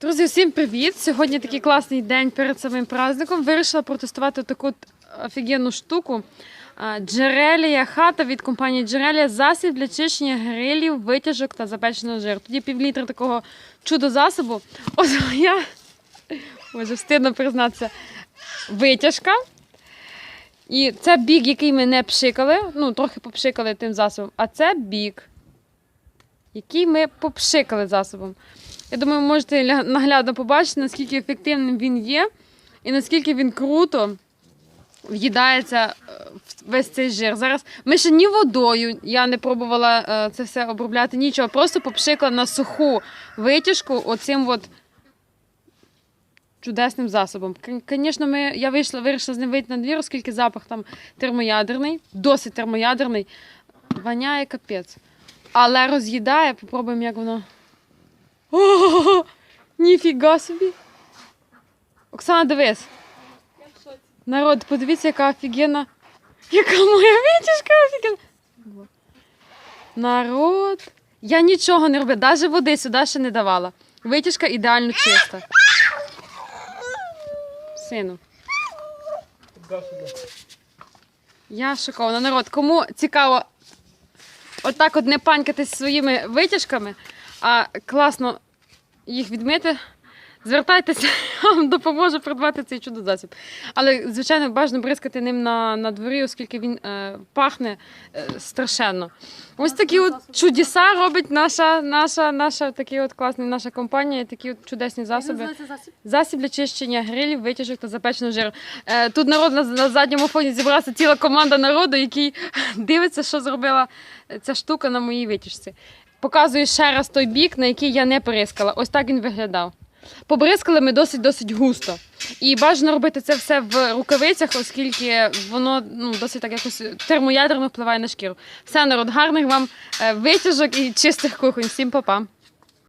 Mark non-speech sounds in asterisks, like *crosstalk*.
Друзі, всім привіт! Сьогодні такий класний день перед самим праздником. Вирішила протестувати таку офігенну штуку. Джерелія хата від компанії Джерелія засіб для чищення грилів, витяжок та запеченого жиру. Тоді півлітра такого чудо-засобу. Ось я може встидно признатися. Витяжка. І це бік, який ми не пшикали. Ну, трохи попшикали тим засобом. А це бік, який ми попшикали засобом. Я думаю, ви можете наглядно побачити, наскільки ефективним він є, і наскільки він круто в'їдається е, весь цей жир. Зараз ми ще ні водою, я не пробувала е, це все обробляти, нічого, просто попшикала на суху витяжку оцим от чудесним засобом. Звісно, я вийшла, вирішила з ним вийти на двір, оскільки запах там термоядерний, досить термоядерний, воняє капець. Але роз'їдає, попробуємо, як воно. О, ніфіга собі. Оксана, дивись. Народ, подивіться, яка офігенна. Яка моя витяжка офігенна. Народ. Я нічого не робила, навіть води сюди ще не давала. Витяжка ідеально чиста. Сину. Я шокована. Народ, кому цікаво отак от не панькати своїми витяжками, а класно їх відмити, звертайтеся, *laughs* я вам допоможу придбати цей чудо-засіб. Але, звичайно, бажано бризкати ним на, на дворі, оскільки він е, пахне е, страшенно. Ось такі от чудеса робить наша, наша, наша, такі от класні, наша компанія, такі от чудесні засоби. Засіб для чищення грилів, витяжок та запеченого жиру. Е, тут народ на, на задньому фоні зібралася ціла команда народу, який *laughs* дивиться, що зробила ця штука на моїй витяжці. Показую ще раз той бік, на який я не порискала. Ось так він виглядав. Побризкали ми досить-досить густо. І бажано робити це все в рукавицях, оскільки воно ну, досить так якось термоядерно впливає на шкіру. Все, народ, гарних вам е, витяжок і чистих кухонь. Всім па-па!